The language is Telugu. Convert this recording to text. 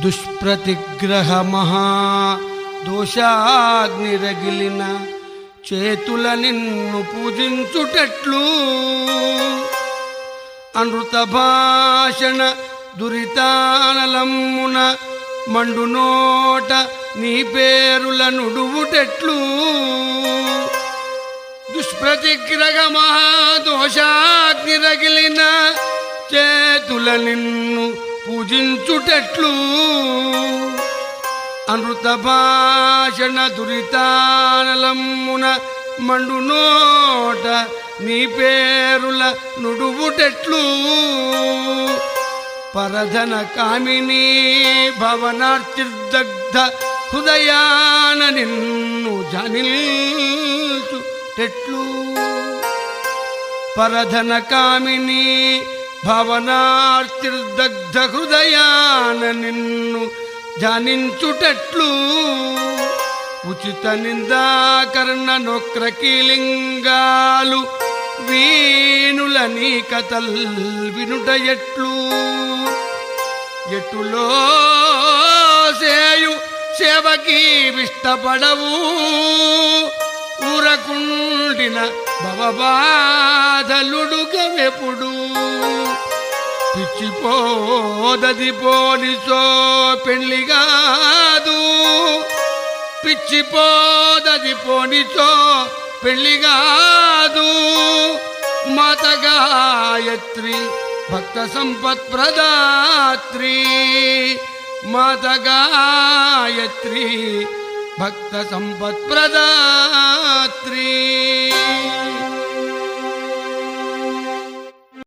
దుష్ప్రతిగ్రహ మహా దోషాగ్నిరగిలిన చేతుల నిన్ను పూజించుటట్లు. అనృత భాషణ దురితానలమ్మున మండు నోట నీ పేరుల నుడువుటెట్లు. దుష్ప్రతిగ్రహ చేతుల నిన్ను పూజించుటట్లు. అనృత భాషణ దురితానలమ్మున మండు నోట నీ పేరుల నుడువుటెట్లు. పరధన కామిని భవనార్చిర్దగ్ధ హృదయాన నిన్ను జనిల్చుటెట్లు. పరధన కామిని భవనార్తిర్దగ్ధ హృదయాన నిన్ను ధ్యానించుటట్లు. ఉచిత నిందాకర్ణ నొక్రకీలింగాలు వీణుల నీ కథల్ వినుట ఎట్లు ఎటులో సేయు సేవకి విష్టపడవు ఊరకుండిన భవబాధలుడుగవెప్పుడు పిచ్చిపోదది పోలిసో పెళ్ళిగాదు పిచ్చిపోదది పోనిచో పెళ్ళిగాదు మాత గాయత్రి భక్త సంపత్ ప్రదాత్రి మాత గాయత్రి भक्तसम्पत्प्रदात्री।